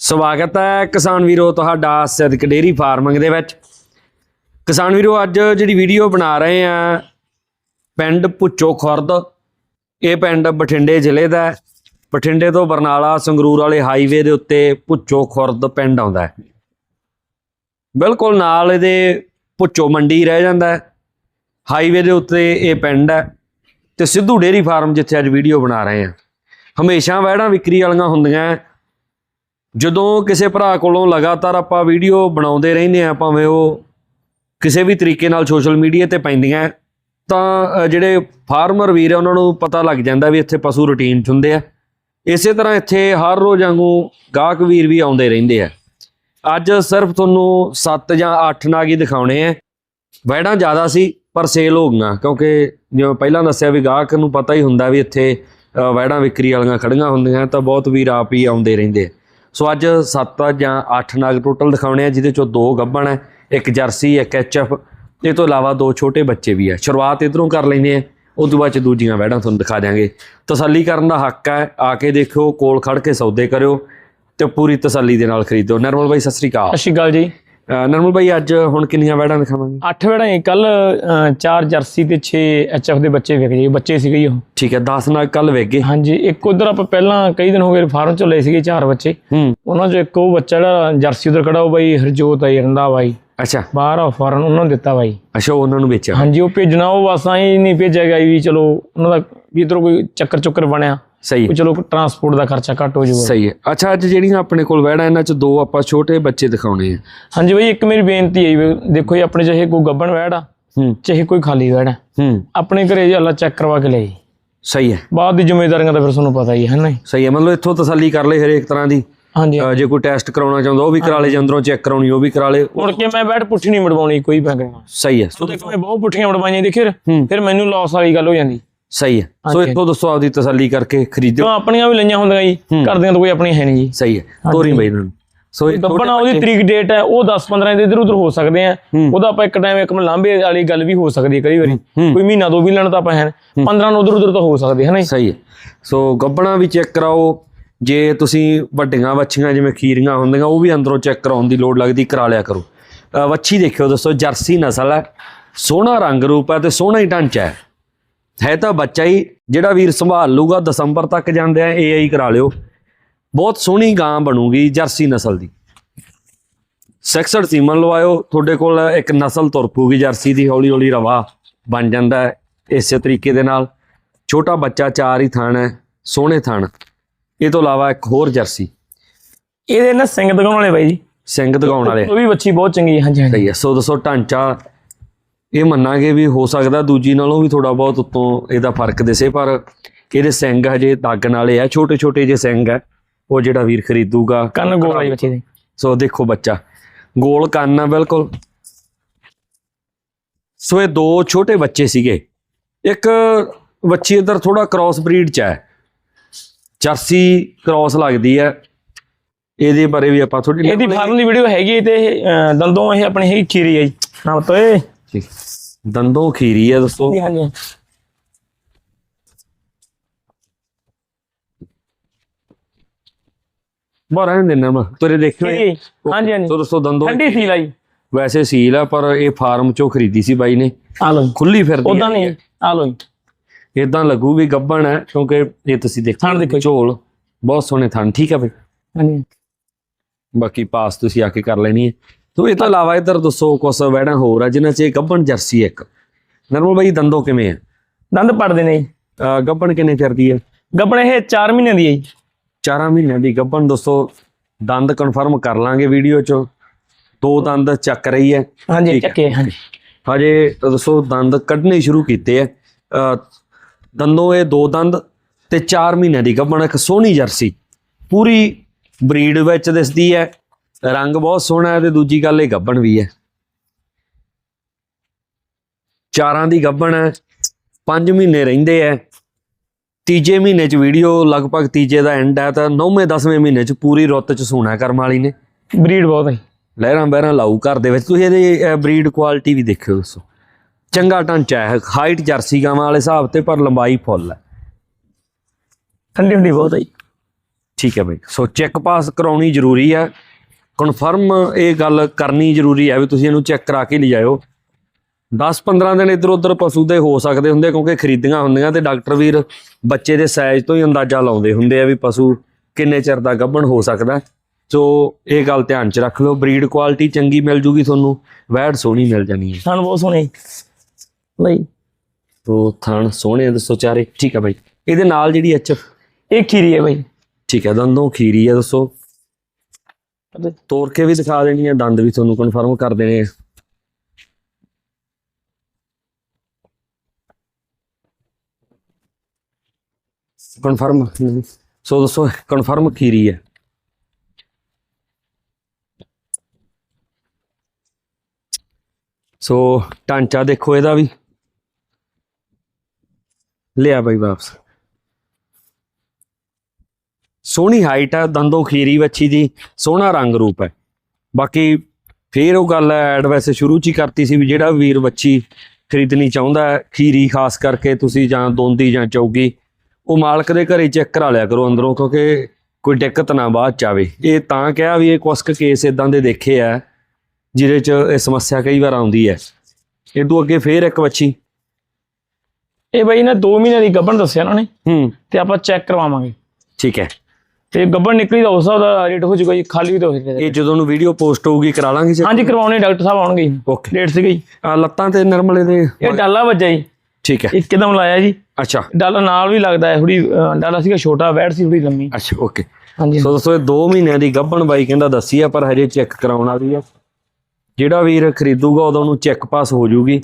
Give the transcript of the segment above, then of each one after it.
ਸਵਾਗਤ ਹੈ ਕਿਸਾਨ ਵੀਰੋ ਤੁਹਾਡਾ ਸਿੱਧਕ ਡੇਰੀ ਫਾਰਮਿੰਗ ਦੇ ਵਿੱਚ। ਕਿਸਾਨ ਵੀਰੋ, ਅੱਜ ਜਿਹੜੀ ਵੀਡੀਓ ਬਣਾ ਰਹੇ ਆ, ਪਿੰਡ ਪੁੱਚੋ ਖੁਰਦ। ਇਹ ਪਿੰਡ ਬਠਿੰਡੇ ਜ਼ਿਲ੍ਹੇ ਦਾ ਬਠਿੰਡੇ ਤੋਂ ਬਰਨਾਲਾ ਸੰਗਰੂਰ ਵਾਲੇ ਹਾਈਵੇ ਦੇ ਉੱਤੇ ਪੁੱਚੋ ਖੁਰਦ ਪਿੰਡ ਆਉਂਦਾ ਹੈ। ਬਿਲਕੁਲ ਨਾਲ ਇਹਦੇ ਪੁੱਚੋ ਮੰਡੀ ਰਹਿ ਜਾਂਦਾ ਹੈ। ਹਾਈਵੇ ਦੇ ਉੱਤੇ ਇਹ ਪਿੰਡ ਹੈ ਤੇ ਸਿੱਧੂ ਡੇਰੀ ਫਾਰਮ ਜਿੱਥੇ ਅੱਜ ਵੀਡੀਓ ਬਣਾ ਰਹੇ ਆ। ਹਮੇਸ਼ਾ ਵਹਿੜਾਂ ਵਿਕਰੀ ਵਾਲੀਆਂ ਹੁੰਦੀਆਂ ਜਦੋਂ ਕਿਸੇ ਭਰਾ ਕੋਲੋਂ ਲਗਾਤਾਰ ਆਪਾਂ ਵੀਡੀਓ ਬਣਾਉਂਦੇ ਰਹਿੰਦੇ ਆ ਭਾਵੇਂ ਉਹ ਕਿਸੇ ਵੀ ਤਰੀਕੇ ਨਾਲ ਸੋਸ਼ਲ ਮੀਡੀਆ ਤੇ ਪੈਂਦੀਆਂ ਤਾਂ ਜਿਹੜੇ ਫਾਰਮਰ ਵੀਰ ਆ ਉਹਨਾਂ ਨੂੰ ਪਤਾ ਲੱਗ ਜਾਂਦਾ ਵੀ ਇੱਥੇ ਪਸ਼ੂ ਰੂਟੀਨ 'ਚ ਹੁੰਦੇ ਆ। ਇਸੇ ਤਰ੍ਹਾਂ ਇੱਥੇ ਹਰ ਰੋਜ਼ ਵਾਂਗੂ ਗਾਹਕ ਵੀਰ ਵੀ ਆਉਂਦੇ ਰਹਿੰਦੇ ਆ। ਅੱਜ ਸਿਰਫ ਤੁਹਾਨੂੰ 7 ਜਾਂ 8 ਨਾਗ ਹੀ ਦਿਖਾਉਣੇ ਆ। ਵੈੜਾਂ ਜ਼ਿਆਦਾ ਸੀ ਪਰ ਸੇਲ ਹੋ ਗਈਆਂ ਕਿਉਂਕਿ ਜਿਵੇਂ ਪਹਿਲਾਂ ਦੱਸਿਆ ਵੀ ਗਾਹਕ ਨੂੰ ਪਤਾ ਹੀ ਹੁੰਦਾ ਵੀ ਇੱਥੇ ਅ, ਵੈੜਾਂ ਵਿਕਰੀ ਵਾਲੀਆਂ ਖੜੀਆਂ ਹੁੰਦੀਆਂ ਤਾਂ ਬਹੁਤ ਵੀਰ ਆਪ ਹੀ ਆਉਂਦੇ ਰਹਿੰਦੇ ਆ। ਸੋ ਅੱਜ 7 ਜਾਂ 8 ਨਾਗ ਟੋਟਲ ਦਿਖਾਉਣੇ ਆ, ਜਿਹਦੇ ਚੋਂ ਦੋ ਗੱਭਣ ਹੈ, ਇੱਕ ਜਰਸੀ, ਇੱਕ ਐਚਐਫ। ਇਹ ਤੋਂ ਇਲਾਵਾ ਦੋ ਛੋਟੇ ਬੱਚੇ ਵੀ ਆ। ਸ਼ੁਰੂਆਤ ਇਧਰੋਂ ਕਰ ਲੈਂਦੇ ਆ ਉਸ ਤੋਂ ਬਾਅਦ ਚ ਦੂਜੀਆਂ ਵੈੜਾਂ ਤੁਹਾਨੂੰ ਦਿਖਾ ਦਿਆਂਗੇ। ਤਸੱਲੀ ਕਰਨ ਦਾ ਹੱਕ ਹੈ, ਆ ਕੇ ਦੇਖਿਓ, ਕੋਲ ਖੜ ਕੇ ਸੌਦੇ ਕਰਿਓ ਤੇ ਪੂਰੀ ਤਸੱਲੀ ਦੇ ਨਾਲ ਖਰੀਦੋ ਨਰਮਲ ਬਾਈ, ਸਤਿ ਸ੍ਰੀ ਅਕਾਲ। ਸਤਿ ਸ਼੍ਰੀ ਅਕਾਲ ਜੀ। ਨਰਮਲ ਬਾਈ ਅੱਜ ਹੁਣ ਕਿੰਨੀਆਂ ਵੈੜਾਂ ਦਿਖਾਵਾਂਗੇ? 8 ਵੇੜਾ ਕੱਲ 4 ਜਰਸੀ ਤੇ 6 ਐਚਐਫ ਦੇ ਬੱਚੇ ਵਿਕ ਗਏ ਬੱਚੇ ਸੀਗੇ ਜੀ ਉਹ। ਠੀਕ ਹੈ 10 ਨਾਗ ਕੱਲ ਵੇਗੇ ਹਾਂਜੀ ਇੱਕ ਉਧਰ ਆਪਾਂ ਪਹਿਲਾਂ ਕਈ ਦਿਨ ਹੋ ਗਏ ਫਾਰਮ ਚੋਂ ਲਏ ਸੀਗੇ ਚਾਰ ਬੱਚੇ। ਉਹਨਾਂ ਚੋਂ ਇੱਕ ਉਹ ਬੱਚਾ ਜਿਹੜਾ ਜਰਸੀ ਉਧਰ ਖੜਾ ਉਹ ਬਾਈ ਹਰਜੋਤ ਆਈ ਰੰਦਾ ਬਾਈ ਅੱਛਾ। ਬਾਹਰ ਆ ਫਾਰਮ ਉਹਨਾਂ ਨੂੰ ਦਿੱਤਾ ਬਾਈ। ਅੱਛਾ ਉਹਨਾਂ ਨੂੰ ਵੇਚਿਆ। ਹਾਂਜੀ ਉਹ ਭੇਜਣਾ ਉਹ ਬਸ ਆਈ ਨਹੀਂ ਭੇਜਿਆ ਗਿਆ ਵੀ ਚਲੋ ਉਹਨਾਂ ਦਾ ਵੀ ਇਧਰੋਂ ਕੋਈ ਚੱਕਰ ਚੁੱਕਰ ਬਣਿਆ। ਸਹੀ ਹੈ। ਚਲੋ ਟਰਾਂਸਪੋਰਟ ਦਾ ਖਰਚਾ ਘੱਟ ਹੋ ਜਾਊਗਾ। ਸਹੀ ਹੈ। ਅੱਛਾ ਅੱਜ ਜਿਹੜੀਆਂ ਆਪਣੇ ਕੋਲ ਵੈੜਾਂ ਇਹਨਾਂ ਚ ਦੋ ਆਪਾਂ ਛੋਟੇ ਬੱਚੇ ਦਿਖਾਉਣੇ ਆ। ਹਾਂਜੀ ਬਾਈ ਇੱਕ ਮੇਰੀ ਬੇਨਤੀ ਹੈ ਜੀ, ਦੇਖੋ ਜੀ ਆਪਣੇ ਚਾਹੇ ਕੋਈ ਗੱਬਣ ਵੈੜ ਆ ਹੂੰ। ਚਾਹੇ ਕੋਈ ਖਾਲੀ ਵੈੜ ਆ ਹੂੰ। ਆਪਣੇ ਘਰੇ ਜੀ ਅੱਲਾ ਚੈੱਕ ਕਰਵਾ ਕੇ ਲਈ ਸਹੀ ਹੈ। ਬਾਅਦ ਦੀ ਜ਼ਿੰਮੇਵਾਰੀਆਂ ਤਾਂ ਫਿਰ ਤੁਹਾਨੂੰ ਪਤਾ ਹੀ ਹੈ ਨਾ ਜੀ? ਸਹੀ ਹੈ। ਮਤਲਬ ਇੱਥੋਂ ਤਸੱਲੀ ਕਰ ਲੈ ਹਰੇਕ ਤਰ੍ਹਾਂ ਦੀ। ਹਾਂਜੀ। ਅ, ਜੇ ਕੋਈ ਟੈਸਟ ਕਰਾਉਣਾ ਚਾਹੁੰਦਾ ਉਹ ਵੀ ਕਰਾ ਲੇ ਅੰਦਰੋਂ ਚੈੱਕ ਕਰਾਉਣੀ ਉਹ ਵੀ ਕਰਾ ਲੇ ਮੁੜ ਕੇ ਮੈਂ ਬੈਠ ਪੁੱਠੀ ਨਹੀਂ ਮੜਵਾਉਣੀ ਕੋਈ ਬੈਂਕ ਨਾਲ ਸਹੀ ਹੈ। ਸੋ ਦੇਖੋ ਮੈਂ ਬਹੁਤ ਪੁੱਠੀਆਂ ਮੜਵਾਈਆਂ ਦੇਖੇ ਹੂੰ। ਫਿਰ ਮੈਨੂੰ ਲਾਸ ਵਾਲੀ ਗੱਲ ਹੋ ਜਾਂਦੀ। ਸਹੀ ਹੈ। ਸੋ ਇੱਥੋਂ ਦੱਸੋ ਆਪਦੀ ਤਸੱਲੀ ਕਰਕੇ ਖਰੀਦਿਓ ਕਿਉਂ ਆਪਣੀਆਂ ਵੀ ਲਈਆਂ ਹੁੰਦੀਆਂ ਜੀ। ਕਰਦਿਆਂ ਤਾਂ ਕੋਈ ਆਪਣੀ ਹੈ ਨਹੀਂ ਜੀ। ਸਹੀ ਹੈ। ਤੋਰੀ ਬਈ ਨੂੰ। ਸੋ ਇਹ ਗੱਬਣਾ ਉਹਦੀ ਤਰੀਕ ਡੇਟ ਹੈ ਉਹ 10 15 ਦੇ ਇਧਰ ਉਧਰ ਹੋ ਸਕਦੇ ਆ। ਉਹਦਾ ਆਪਾਂ ਇੱਕ ਟਾਈਮ ਇੱਕ ਲਾਂਬੇ ਵਾਲੀ ਗੱਲ ਵੀ ਹੋ ਸਕਦੀ ਹੈ ਕਈ ਵਾਰੀ। ਕੋਈ ਮਹੀਨਾ ਦੋ ਵੀ ਲੈਣ ਤਾਂ ਆਪਾਂ ਹੈ 15 ਨੂੰ ਉਧਰ ਉਧਰ ਤਾਂ ਹੋ ਸਕਦੇ ਹੈ ਨਾ ਸਹੀ ਹੈ। ਸੋ ਗੱਬਣਾ ਵੀ ਚੈੱਕ ਕਰਾਓ। ਜੇ ਤੁਸੀਂ ਵੱਡੀਆਂ ਵੱਛੀਆਂ ਜਿਵੇਂ ਖੀਰੀਆਂ ਹੁੰਦੀਆਂ ਉਹ ਵੀ ਅੰਦਰੋਂ ਚੈੱਕ ਕਰਾਉਣ ਦੀ ਲੋੜ ਲੱਗਦੀ ਕਰਾ ਲਿਆ ਕਰੋ। ਵੱਛੀ ਦੇਖਿਓ ਦੋਸਤੋ ਜਰਸੀ ਨਸਲ ਹੈ। ਸੋਹਣਾ ਰੰਗ ਰੂਪ ਹੈ ਤੇ ਸੋਹਣਾ ਹੀ ਢਾਂਚਾ ਹੈ। ਹੈ ਤਾਂ ਬੱਚਾ ਹੀ ਜਿਹੜਾ ਵੀਰ ਸੰਭਾਲ ਲੂਗਾ ਦਸੰਬਰ ਤੱਕ ਜਾਂਦੇ ਆ ਏਆਈ ਕਰਾ ਲਿਓ। ਬਹੁਤ ਸੋਹਣੀ ਗਾਂ ਬਣੂਗੀ ਜਰਸੀ ਨਸਲ ਦੀ। ਸੈਕਸਡ ਸੀਮਨ ਲਵਾਇਓ ਤੁਹਾਡੇ ਕੋਲ ਇੱਕ ਨਸਲ ਤੁਰ ਪੂਗੀ ਜਰਸੀ ਦੀ ਹੌਲੀ ਹੌਲੀ ਰਵਾ ਬਣ ਜਾਂਦਾ ਇਸੇ ਤਰੀਕੇ ਦੇ ਨਾਲ। ਛੋਟਾ ਬੱਚਾ ਚਾਰ ਹੀ ਥਣ ਹੈ ਸੋਹਣੇ ਥਣ। ਇਹ ਤੋਂ ਇਲਾਵਾ ਇੱਕ ਹੋਰ ਜਰਸੀ। ਇਹਦੇ ਨਾਲ ਸਿੰਘ ਦਿਖਾਉਣ ਵਾਲੇ ਬਾਈ ਜੀ। ਸਿੰਘ ਦਿਖਾਉਣ ਵਾਲੇ। ਉਹ ਵੀ ਬੱਚੀ ਬਹੁਤ ਚੰਗੀ ਹੈ ਹਾਂਜੀ ਹਾਂਜੀ। ਸਹੀ ਹੈ ਸੋ ਦੱਸੋ ਢਾਂਚਾ ਇਹ ਮੰਨਾਂਗੇ ਵੀ ਹੋ ਸਕਦਾ ਦੂਜੀ ਨਾਲੋਂ ਵੀ ਥੋੜਾ ਬਹੁਤ ਉੱਤੋਂ ਇਹਦਾ ਫ਼ਰਕ ਦਿਸੇ ਪਰ ਇਹਦੇ ਸਿੰਘ ਹਜੇ ਦਾਗਣ ਵਾਲੇ ਆ ਛੋਟੇ ਛੋਟੇ ਜਿਹੇ ਸਿੰਘ ਹੈ ਉਹ ਜਿਹੜਾ ਵੀਰ ਖਰੀਦੂਗਾ। ਕੰਨ ਗੋਲ ਵਾਲੀ ਬੱਚੇ ਦੇ। ਸੋ ਦੇਖੋ ਬੱਚਾ ਗੋਲ ਕੰਨ ਆ ਬਿਲਕੁਲ। ਸੋ ਇਹ ਦੋ ਛੋਟੇ ਬੱਚੇ ਸੀਗੇ। ਇੱਕ ਬੱਚੀ ਇਧਰ ਥੋੜਾ ਕ੍ਰਾਸ ਬਰੀਡ ਚ ਹੈ। ਜਰਸੀ ਕ੍ਰਾਸ ਲੱਗਦੀ ਹੈ। ਇਹਦੇ ਬਾਰੇ ਵੀ ਆਪਾਂ ਥੋੜੀ ਇਹਦੀ ਫਾਰਮ ਦੀ ਵੀਡੀਓ ਹੈਗੀ ਹੈ ਤੇ ਦੰਦੋਂ ਇਹ ਆਪਣੀ ਹੈਗੀ ਖੀਰੀ ਹੈ ਜੀ। ਨਾ ਤੋਏ ਦੰਦੋਂ ਖੀਰੀ ਹੈ ਦੋਸਤੋ ਹਾਂਜੀ ਹਾਂਜੀ। ਬਾਹਰ ਦੇਣਾ ਮੈਂ। ਤੁਰੇ ਦੇਖਿਓ। ਖੀਰੀ, ਹਾਂਜੀ ਹਾਂਜੀ। ਸੋ ਦੋਸਤੋ ਦੰਦੋਂ ਠੰਡੀ ਸੀ ਲਾਈ ਵੈਸੇ ਸੀਲ ਆ ਪਰ ਇਹ ਫਾਰਮ ਚੋਂ ਖਰੀਦੀ ਸੀ ਬਾਈ ਨੇ। ਆ ਲਓ ਖੁੱਲੀ ਫਿਰਦੀ ਉਦਾਂ ਨਹੀਂ ਆ ਜੀ। ਇਦਾਂ ਲੱਗੂ ਵੀ ਗੱਬਣ ਹੈ ਕਿਉਂਕਿ ਇਹ ਤੁਸੀਂ ਦੇਖੋ ਥਣ ਦੇਖੋ ਜੀ। ਝੋਲ। ਬਹੁਤ ਸੋਹਣੇ ਥਣ ਠੀਕ ਆ ਬਈ। ਹਾਂਜੀ। ਬਾਕੀ ਪਾਸ ਤੁਸੀਂ ਆ ਕੇ ਕਰ ਲੈਣੀ ਹੈ। ਤੋ ਇਹ ਤੋਂ ਇਲਾਵਾ ਇਧਰ ਦੱਸੋ ਕੁਛ ਵੈੜਾਂ ਹੋਰ ਆ ਜਿਨ੍ਹਾਂ 'ਚ ਇਹ ਗੱਬਣ ਜਰਸੀ ਹੈ ਇੱਕ। ਨਰਮਲ ਬਾਈ ਦੰਦੋ ਕਿਵੇਂ ਆ? ਦੰਦ ਪੜਦੇ ਨੇ ਜੀ। ਅਹ ਗੱਬਣ ਕਿੰਨੇ ਚਿਰ ਹੈ ਗੱਬਣ ਇਹ 4 ਮਹੀਨਿਆਂ ਦੀ ਹੈ ਜੀ। 4 ਮਹੀਨਿਆਂ ਦੀ ਗੱਬਣ ਦੋਸਤੋ ਦੰਦ ਕਨਫਰਮ ਕਰ ਲਾਂਗੇ ਵੀਡੀਓ 'ਚ। ਦੋ ਦੰਦ ਚੱਕ ਰਹੀ ਹੈ। ਹਾਂਜੀ ਠੀਕ ਹੈ। ਚੱਕੇ ਹਾਂਜੀ। ਹਜੇ ਦੱਸੋ ਦੰਦ ਕੱਢਣੇ ਸ਼ੁਰੂ ਕੀਤੇ ਅਹ ਦੰਦੋਂ ਇਹ ਦੋ ਦੰਦ ਤੇ 4 ਮਹੀਨਿਆਂ ਦੀ ਗੱਭਣ ਇੱਕ ਸੋਹਣੀ ਜਰਸੀ। ਪੂਰੀ ਬਰੀਡ ਵਿੱਚ ਦਿਸਦੀ ਹੈ। ਰੰਗ ਬਹੁਤ ਸੋਹਣਾ ਹੈ ਤੇ ਦੂਜੀ ਗੱਲ ਇਹ ਗੱਭਣ ਵੀ ਹੈ। ਚਾਰਾਂ ਦੀ ਗੱਭਣ ਹੈ 5 ਮਹੀਨੇ ਰਹਿੰਦੇ ਐ ਤੀਜੇ ਮਹੀਨੇ ਚ ਵੀਡੀਓ ਲਗਭਗ ਤੀਜੇ ਦਾ ਐਂਡ ਹੈ ਤਾਂ 9ਵੇਂ 10ਵੇਂ ਮਹੀਨੇ ਚ ਪੂਰੀ ਰੁੱਤ ਚ ਸੋਣਾ ਕਰਮ ਵਾਲੀ ਨੇ। ਬਰੀਡ ਬਹੁਤ ਹੈ। ਲਹਿਰਾਂ ਬਹਿਰਾਂ ਲਾਊ ਘਰ ਦੇ ਵਿੱਚ। ਤੁਸੀਂ ਇਹਦੀ ਬਰੀਡ ਕੁਆਲਿਟੀ ਵੀ ਦੇਖਿਓ ਦੋਸਤੋ ਚੰਗਾ ਢਾਂਚਾ ਹੈ ਹਾਈਟ ਜਰਸੀ ਗਾਵਾਂ ਵਾਲੇ ਹਿਸਾਬ ਤੇ ਪਰ ਲੰਬਾਈ ਫੁੱਲ ਹੈ। ਠੰਡੀ ਠੰਡੀ ਬਹੁਤ ਹੈ ਠੀਕ ਹੈ ਬਾਈ। ਸੋ ਚੈੱਕ ਪਾਸ ਕਰਾਉਣੀ ਜ਼ਰੂਰੀ ਹੈ। ਕਨਫਰਮ ਇਹ ਗੱਲ ਕਰਨੀ ਜ਼ਰੂਰੀ ਹੈ ਵੀ ਤੁਸੀਂ ਇਹਨੂੰ ਚੈੱਕ ਕਰਾ ਕੇ ਲਿਜਾਇਓ। 10-15 ਦਿਨ ਇੱਧਰ ਉੱਧਰ ਪਸ਼ੂ ਦੇ ਹੋ ਸਕਦੇ ਹੁੰਦੇ ਕਿਉਂਕਿ ਖਰੀਦੀਆਂ ਹੁੰਦੀਆਂ ਤੇ ਡਾਕਟਰ ਵੀਰ ਬੱਚੇ ਦੇ ਸਾਈਜ਼ ਤੋਂ ਹੀ ਅੰਦਾਜ਼ਾ ਲਾਉਂਦੇ ਹੁੰਦੇ ਆ ਵੀ ਪਸ਼ੂ ਕਿੰਨੇ ਚਿਰ ਦਾ ਗੱਭਣ ਹੋ ਸਕਦਾ। ਸੋ ਇਹ ਗੱਲ ਧਿਆਨ 'ਚ ਰੱਖ ਲਓ ਬਰੀਡ ਕੁਆਲਿਟੀ ਚੰਗੀ ਮਿਲ ਜੂਗੀ ਤੁਹਾਨੂੰ ਵੈੜ ਸੋਹਣੀ ਮਿਲ ਜਾਣੀ ਹੈ। ਸਾਨੂੰ ਬਹੁਤ ਸੋਹਣੇ। ਲਈ ਤੋ ਥਣ ਸੋਹਣੇ ਦੱਸੋ ਚਾਰੇ। ਠੀਕ ਹੈ ਬਾਈ। ਇਹਦੇ ਨਾਲ ਜਿਹੜੀ ਐਚ ਇਹ ਖੀਰੀ ਹੈ ਬਾਈ। ਠੀਕ ਹੈ ਦੰਦੋਂ ਖੀਰੀ ਹੈ ਦੱਸੋ। ਤੋੜ ਕੇ ਵੀ ਦਿਖਾ ਦੇਣੀ ਹੈ ਦੰਦ ਵੀ ਤੁਹਾਨੂੰ ਕਨਫਰਮ ਕਰ ਦੇਣੇ ਆ। ਕਨਫਰਮ ਸੋ ਦੱਸੋ ਕਨਫਰਮ ਖੀਰੀ ਹੈ ਸੋ ਢਾਂਚਾ ਦੇਖੋ ਇਹਦਾ ਵੀ। ਲਿਆ ਬਾਈ ਵਾਪਸ। ਸੋਹਣੀ ਹਾਈਟ ਹੈ ਦੰਦੋਂ ਖੀਰੀ ਵੱਛੀ ਦੀ ਸੋਹਣਾ ਰੰਗ ਰੂਪ ਹੈ। ਬਾਕੀ ਫੇਰ ਉਹ ਗੱਲ ਐਡ ਵੈਸੇ ਸ਼ੁਰੂ ਚ ਹੀ ਕਰਤੀ ਸੀ ਵੀ ਜਿਹੜਾ ਵੀਰ ਵੱਛੀ ਖਰੀਦਣੀ ਚਾਹੁੰਦਾ ਹੈ ਖੀਰੀ ਖਾਸ ਕਰਕੇ ਤੁਸੀਂ ਜਾਂ ਦੋਂਦੀ ਜਾਂ ਚੌਗੀ ਉਹ ਮਾਲਕ ਦੇ ਘਰੇ ਚੈੱਕ ਕਰਾ ਲਿਆ ਕਰੋ ਅੰਦਰੋਂ ਕਿਉਂਕਿ ਕੋਈ ਦਿੱਕਤ ਨਾ ਬਾਅਦ ਚ ਆਵੇ। ਇਹ ਤਾਂ ਕਿਹਾ ਵੀ ਇਹ ਕੁਛ ਕੁ ਕੇਸ ਇਦਾਂ ਦੇ ਦੇਖੇ ਆ ਜਿਹਦੇ ਚ ਇਹ ਸਮੱਸਿਆ ਕਈ ਵਾਰ ਆਉਂਦੀ ਹੈ। ਇਹ ਤੋਂ ਅੱਗੇ ਫੇਰ ਇੱਕ ਵੱਛੀ। ਇਹ ਬਾਈ ਨੇ 2 ਮਹੀਨੇ ਦੀ ਗੱਭਣ ਦੱਸਿਆ ਉਹਨਾਂ ਨੇ ਹੂੰ। ਤੇ ਆਪਾਂ ਚੈੱਕ ਕਰਵਾਵਾਂਗੇ। ਠੀਕ ਹੈ। ਤੇ ਗੱਭਣ ਨਿਕਲੀ ਤਾਂ ਉਸ ਹਿਸਾਬ ਦਾ ਰੇਟ ਹੋ ਜਾਊਗਾ ਜੀ ਖਾਲੀ ਵੀ ਤਾਂ ਹੋ ਸਕਦਾ ਇਹ ਜਦੋਂ ਨੂੰ ਵੀਡੀਓ ਪੋਸਟ ਹੋਊਗੀ ਕਰਾ ਲਾਂਗੇ check? ਹਾਂਜੀ ਕਰਵਾਉਣੇ ਡਾਕਟਰ ਸਾਹਿਬ ਆਉਣਗੇ ਜੀ। ਓਕੇ ਡੇਟ ਸੀਗੀ ਜੀ। ਆ ਲੱਤਾਂ ਤੇ ਨਰਮਲੇ ਦੇ ਇਹ ਡਾਲਾ ਵੱਜਾ ਜੀ। ਠੀਕ ਹੈ। ਇੱਕਦਮ ਲਾਇਆ ਜੀ। ਅੱਛਾ। ਡਾਲਾ ਨਾਲ ਵੀ ਲੱਗਦਾ ਹੈ ਥੋੜੀ ਡਾਲਾ ਸੀਗਾ ਛੋਟਾ ਵੈਟ ਸੀ ਥੋੜੀ ਲੰਮੀ। ਅੱਛਾ ਓਕੇ ਹਾਂਜੀ। ਸੋ ਦੋਸਤੋ ਇਹ 2 ਮਹੀਨਿਆਂ ਦੀ ਗੱਭਣ ਬਾਈ ਕਹਿੰਦਾ ਦੱਸੀ ਆ ਪਰ ਹਜੇ ਚੈੱਕ ਕਰਾਉਣ ਵਾਲੀ ਆ। ਜਿਹੜਾ ਵੀਰ ਖਰੀਦੂਗਾ ਉਦੋਂ ਨੂੰ ਚੈੱਕ ਪਾਸ ਹੋ ਜਾਊਗੀ।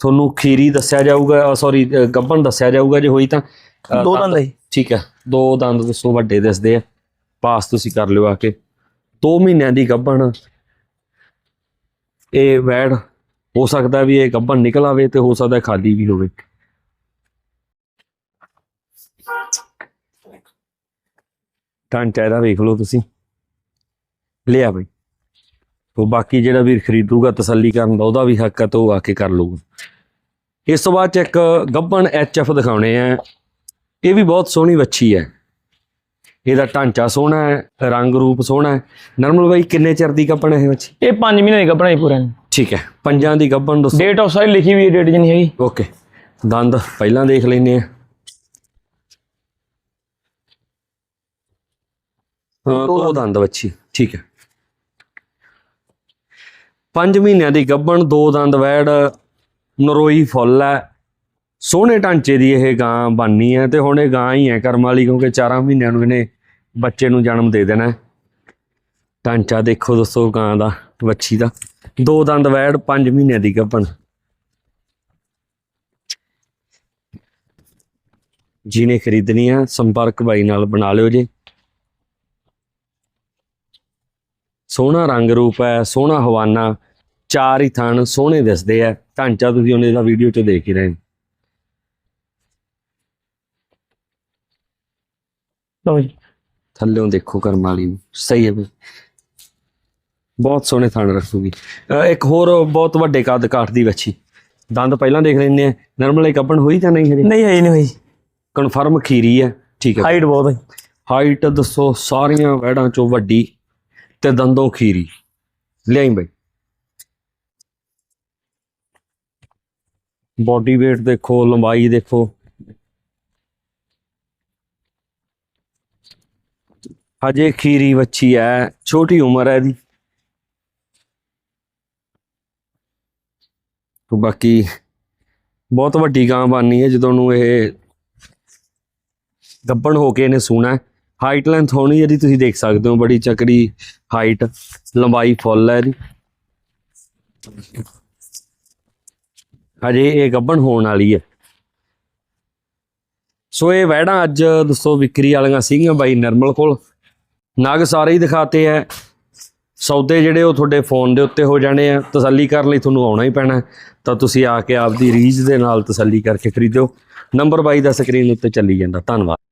ਤੁਹਾਨੂੰ ਖੀਰੀ ਦੱਸਿਆ ਜਾਊਗਾ ਸੌਰੀ ਗੱਭਣ ਦੱਸਿਆ ਜਾਊਗਾ ਜੇ ਹੋਈ ਤਾਂ। ਦੋ ਦੰਦ ਹੈ ਜੀ। ਠੀਕ ਹੈ ਦੋ ਦੰਦ ਦੱਸੋ ਵੱਡੇ ਦਿਸਦੇ ਆ, ਪਾਸ ਤੁਸੀਂ ਕਰ ਲਿਓ ਆ ਕੇ। 2 ਮਹੀਨਿਆਂ ਦੀ ਗੱਭਣ। ਇਹ ਵੈੜ, ਹੋ ਸਕਦਾ ਵੀ ਇਹ ਗੱਭਣ ਨਿਕਲ ਆਵੇ ਤੇ ਹੋ ਸਕਦਾ ਖਾਲੀ ਵੀ ਹੋਵੇ। ਢਾਂਚਾ ਇਹਦਾ ਵੇਖ ਲਓ ਤੁਸੀਂ। ਲਿਆ ਬਈ। ਤੋਂ ਬਾਕੀ ਜਿਹੜਾ ਵੀਰ ਖਰੀਦੂਗਾ, ਤਸੱਲੀ ਕਰਨ ਦਾ, ਉਹਦਾ ਵੀ ਹੱਕ ਹੈ ਤੇ ਉਹ ਆ ਕੇ ਕਰ ਲਊਗਾ। ਇਸ ਤੋਂ ਬਾਅਦ ਚ ਇੱਕ ਗੱਬਣ ਐਫ ਦਿਖਾਉਣੇ ਆ। ਇਹ ਵੀ ਬਹੁਤ ਸੋਹਣੀ ਵੱਛੀ ਹੈ। ਇਹਦਾ ਢਾਂਚਾ ਸੋਹਣਾ ਹੈ ਰੰਗ ਰੂਪ ਸੋਹਣਾ ਹੈ। ਨਰਮਲ ਬਾਈ ਕਿੰਨੇ ਚਿਰ ਦੀ ਗੱਬਣ ਹੈ ਇਹ ਵੱਛੀ? ਇਹ 5 ਮਹੀਨੇ ਦੀ ਗੱਭਣ ਹੈ ਪੂਰਾ। ਠੀਕ ਹੈ ਪੰਜਾਂ ਦੀ ਗੱਬਣ ਦੱਸੋ। ਡੇਟ ਆਫ ਸਾਈਡ ਲਿਖੀ ਵੀ ਡੇਟ ਜਨੀ ਹੈਗੀ। ਓਕੇ ਦੰਦ ਪਹਿਲਾਂ ਦੇਖ ਲੈਨੇ ਆ ਹਾਂ ਦੋ ਦੰਦ। ਵੱਛੀ ਠੀਕ ਹੈ। ਪੰਜ ਮਹੀਨਿਆਂ ਦੀ ਗੱਭਣ ਦੋ ਦੰਦ ਵੈੜ ਨਰੋਈ ਫੁੱਲ ਹੈ। ਸੋਹਣੇ ਢਾਂਚੇ ਦੀ ਇਹ ਗਾਂ ਬਣਨੀ ਹੈ ਤੇ ਹੁਣ ਇਹ ਗਾਂ ਹੀ ਹੈ ਕਰਮ ਵਾਲੀ, ਕਿਉਂਕਿ 4 ਮਹੀਨਿਆਂ ਨੂੰ ਇਹਨੇ ਬੱਚੇ ਨੂੰ ਜਨਮ ਦੇ ਦੇਣਾ ਢਾਂਚਾ ਦੇਖੋ ਦੋਸਤੋ ਗਾਂ ਦਾ, ਵੱਛੀ ਦਾ। ਦੋ ਦੰਦ ਵੈੜ 5 ਮਹੀਨਿਆਂ ਦੀ ਗੱਭਣ। ਜਿਹਨੇ ਖਰੀਦਣੀ ਆ ਸੰਪਰਕ ਬਾਈ ਨਾਲ ਬਣਾ ਲਿਓ ਜੀ। ਸੋਹਣਾ ਰੰਗ ਰੂਪ ਹੈ, ਸੋਹਣਾ ਹਵਾਨਾ, ਚਾਰ ਹੀ ਥਣ ਸੋਹਣੇ ਦਿਸਦੇ ਆ ਢਾਂਚਾ ਤੁਸੀਂ ਉਹਨੇ ਦਾ ਵੀਡੀਓ 'ਚ ਦੇਖ ਹੀ ਰਹੇ ਲਓ ਜੀ। ਥੱਲੇੋਂ ਦੇਖੋ ਕਰਮ ਵਾਲੀ ਨੂੰ। ਸਹੀ ਹੈ ਬਈ ਬਹੁਤ ਸੋਹਣੇ ਥਣ ਰੱਖੂਗੀ। ਅਹ ਇੱਕ ਹੋਰ ਬਹੁਤ ਵੱਡੇ ਕੱਦ ਕਾਠ ਦੀ ਵੱਛੀ। ਦੰਦ ਪਹਿਲਾਂ ਦੇਖ ਲੈਂਦੇ ਆ। ਨਰਮਲ ਕੱਪਣ ਹੋਈ ਤਾਂ ਨਹੀਂ ਹਜੇ? ਨਹੀਂ ਹੈ ਨਹੀਂ ਹੋਈ। ਕਨਫਰਮ ਖੀਰੀ ਹੈ। ਠੀਕ ਹੈ। ਹਾਈਟ ਬਹੁਤ ਹੈ। ਹਾਈਟ ਦੱਸੋ ਸਾਰੀਆਂ ਵੈੜਾਂ ਚੋਂ ਵੱਡੀ ਤੇ ਦੰਦੋਂ ਖੀਰੀ। ਲਿਆਈ ਬਈ। ਬਾਡੀ weight ਦੇਖੋ ਲੰਬਾਈ ਦੇਖੋ। ਹਜੇ ਖੀਰੀ ਵੱਛੀ ਹੈ, ਛੋਟੀ ਉਮਰ ਹੈ ਇਹਦੀ। ਤੇ ਬਾਕੀ ਬਹੁਤ ਵੱਡੀ ਗਾਂ ਬਣਨੀ ਹੈ, ਜਦੋਂ ਨੂੰ ਇਹ ਗੱਬਣ ਹੋ ਕੇ ਇਹਨੇ ਸੂਣਾ ਹਾਈਟ ਲੈਂਥ ਹੋਣੀ ਇਹਦੀ, ਤੁਸੀਂ ਦੇਖ ਸਕਦੇ ਹੋ, ਬੜੀ ਚੱਕਰੀ ਹਾਈਟ ਲੰਬਾਈ ਫੁੱਲ ਹੈ ਇਹਦੀ। ਹਜੇ ਇਹ ਗੱਬਣ ਹੋਣ ਵਾਲੀ ਹੈ। ਸੋ ਇਹ ਵੈੜਾਂ ਅੱਜ, ਦੱਸੋ, ਵਿਕਰੀ ਵਾਲੀਆਂ ਸੀਗੀਆਂ ਬਾਈ ਨਰਮਲ ਕੋਲ। ਨਗ ਸਾਰੇ ਹੀ ਦਿਖਾਤੇ ਹੈ ਸੌਦੇ ਜਿਹੜੇ ਉਹ ਤੁਹਾਡੇ ਫੋਨ ਦੇ ਉੱਤੇ ਹੋ ਜਾਣੇ ਆ ਤਸੱਲੀ ਕਰਨ ਲਈ ਤੁਹਾਨੂੰ ਆਉਣਾ ਹੀ ਪੈਣਾ ਤਾਂ ਤੁਸੀਂ ਆ ਕੇ ਆਪਦੀ ਰੀਝ ਦੇ ਨਾਲ ਤਸੱਲੀ ਕਰਕੇ ਖਰੀਦੋ ਨੰਬਰ ਬਾਈ ਦਾ ਸਕਰੀਨ ਉੱਤੇ ਚੱਲੀ ਜਾਂਦਾ। ਧੰਨਵਾਦ।